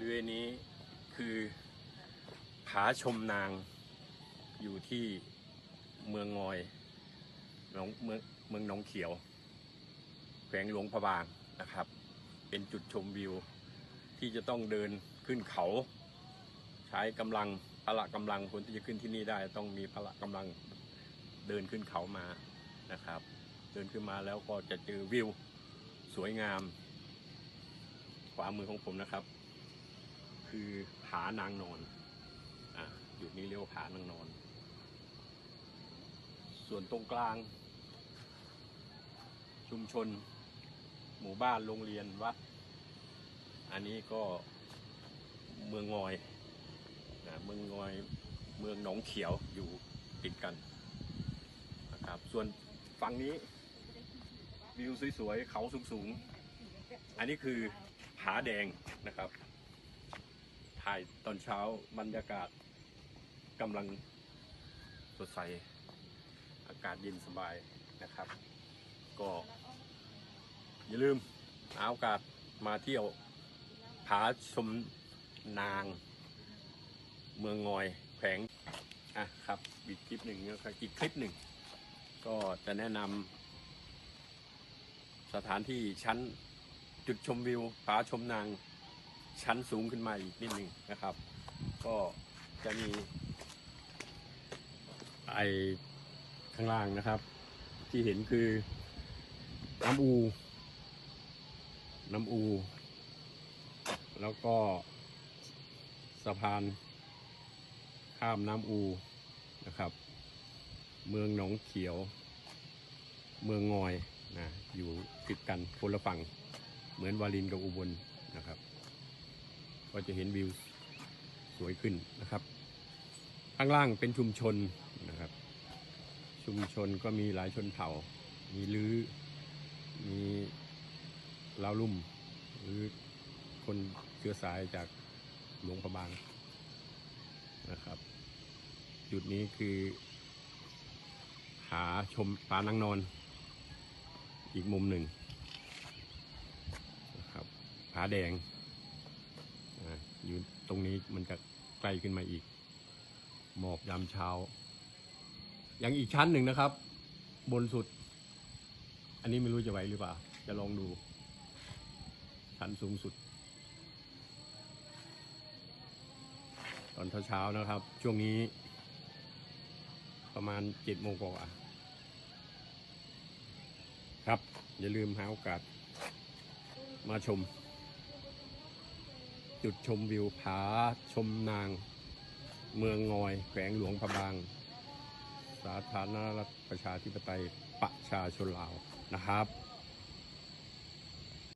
ริเวณนี้คือผาชมนางอยู่ที่เมืองงอยหนองเมืองเมืองหนองเขียว แขวงหลวงพระบางนะครับ เป็นจุดชมวิว ที่จะต้องเดินขึ้นเขา ใช้กำลังพละกำลังคนที่จะขึ้นที่นี่ได้ ต้องมีพละกำลังเดินขึ้นเขามานะครับ เดินขึ้นมาแล้วก็จะเจอวิวสวยงาม ขวามือของผมนะครับ คือผานางนอนอะจุดนี้เรียกว่าผานางนอน ส่วนตรงกลาง ชุมชน หมู่บ้านโรงเรียนวัด อันนี้ก็เมืองงอยนะเมืองงอยเมืองหนองเขียวอยู่ติดกันนะครับ ส่วนฝั่งนี้วิวสวยๆเขาสูงๆ อันนี้คือผาแดงนะครับ ถ่ายตอนเช้าบรรยากาศกำลังสดใส อากาศเย็นสบายนะครับ ก็ อย่าลืมหาโอกาสมาเที่ยวผาชมนาง เมืองงอยแขวงอะครับอีกคลิปหนึ่งนะครับอีกคลิปหนึ่ง ก็จะแนะนำสถานที่ชั้นจุดชมวิวผาชมนาง ชั้นสูงขึ้นมาอีกนิดหนึ่งนะครับ ก็จะมีไอข้างล่างนะครับ ที่เห็นคือน้ำอู น้ำอู แล้วก็สะพานข้ามน้ำอูนะครับ เมืองหนองเขียว เมืองงอยนะอยู่ติดกันคนละฝั่งเหมือนวารินกับอุบลนะครับ ก็จะเห็นวิวสวยขึ้นนะครับข้างล่างเป็นชุมชนนะครับ ชุมชนก็มีหลายชนเผ่า มีลื้อมีลาวลุ่ม หรือคนเชื้อสายจากหลวงพระบางนะครับ จุดนี้คือ หาชมปลานางนอน อีกมุมหนึ่งนะครับผาแดง ตรงนี้มันจะใกล้ขึ้นมาอีก หมอกยามเช้า ยังอีกชั้นหนึ่งนะครับ บนสุด อันนี้ไม่รู้จะไหวหรือเปล่า จะลองดู ชั้นสูงสุด ตอนเช้าๆนะครับ ช่วงนี้ ประมาณเจ็ดโมงกว่าครับ อย่าลืมหาโอกาสมาชม จุดชมวิวผาชมนาง เมืองงอย แขวงหลวงพระบาง สาธารณรัฐประชาธิปไตยประชาชนลาวนะครับ